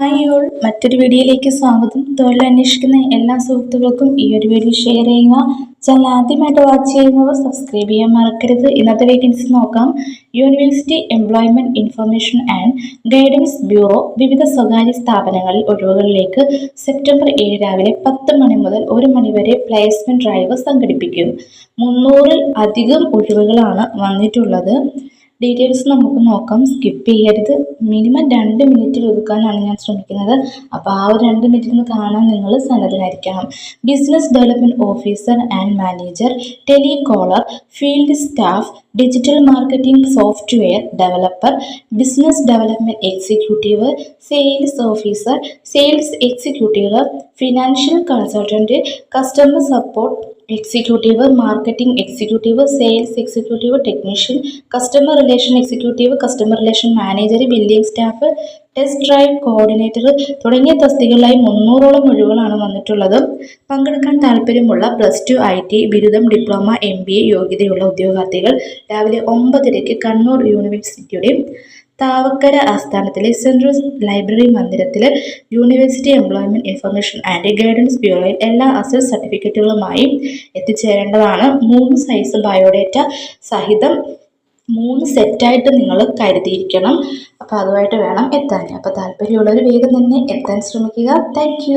Hi all മറ്റൊരു വീഡിയോയിലേക്ക് സ്വാഗതം. തൊഴിൽ അന്വേഷിക്കുന്ന എല്ലാ സുഹൃത്തുക്കൾക്കും ഈ ഒരു വീഡിയോ ഷെയർ ചെയ്യുക. ചാനൽ ആദ്യമായിട്ട് വാച്ച് ചെയ്യുന്നവർ സബ്സ്ക്രൈബ് ചെയ്യാൻ മറക്കരുത്. ഇന്നത്തെ വേക്കൻസി നോക്കാം. University employment information and guidance bureau വിവിധ സ്വകാര്യ സ്ഥാപനങ്ങളിൽ ഒഴിവുകളിലേക്ക് സെപ്റ്റംബർ ഏഴ് രാവിലെ പത്ത് മണി മുതൽ ഒരു മണി വരെ പ്ലേസ്മെന്റ് ഡ്രൈവ് സംഘടിപ്പിക്കും. മുന്നൂറിൽ അധികം ഒഴിവുകളാണ് വന്നിട്ടുള്ളത്. ഡീറ്റെയിൽസ് നമുക്ക് നോക്കാം. സ്കിപ്പ് ചെയ്യരുത്. മിനിമം രണ്ട് മിനിറ്റിൽ ഒതുക്കാനാണ് ഞാൻ ശ്രമിക്കുന്നത്. അപ്പോൾ ആ ഒരു രണ്ട് മിനിറ്റിൽ നിന്ന് കാണാൻ നിങ്ങൾ സന്നദ്ധനായിരിക്കണം. Business development officer and manager telecaller field staff digital marketing software developer business development executive sales officer sales executive financial consultant customer support executive marketing executive sales executive technician customer relation executive customer relation manager billing staff test drive coordinator തുടങ്ങിയ തസ്തികകളിലായി മുന്നൂറോളം ഒഴിവുകളാണ് വന്നിട്ടുള്ളത്. പങ്കെടുക്കാൻ താല്പര്യമുള്ള plus two I T ബിരുദം diploma M B A യോഗ്യതയുള്ള ഉദ്യോഗാർത്ഥികൾ രാവിലെ ഒമ്പതരയ്ക്ക് കണ്ണൂർ യൂണിവേഴ്സിറ്റിയുടെ താവക്കര ആസ്ഥാനത്തിലെ സെൻട്രൽ ലൈബ്രറി മന്ദിരത്തിൽ university employment information and guidance ബ്യൂറോയിൽ എല്ലാ അസൽ സർട്ടിഫിക്കറ്റുകളുമായി എത്തിച്ചേരേണ്ടതാണ്. മൂന്ന് സൈസ് ബയോഡേറ്റ സഹിതം മൂന്ന് സെറ്റായിട്ട് നിങ്ങൾ കരുതിയിരിക്കണം. അപ്പോൾ അതുമായിട്ട് വേണം എത്താൻ. അപ്പോൾ താല്പര്യമുള്ളവർ വേഗം തന്നെ എത്താൻ ശ്രമിക്കുക. താങ്ക്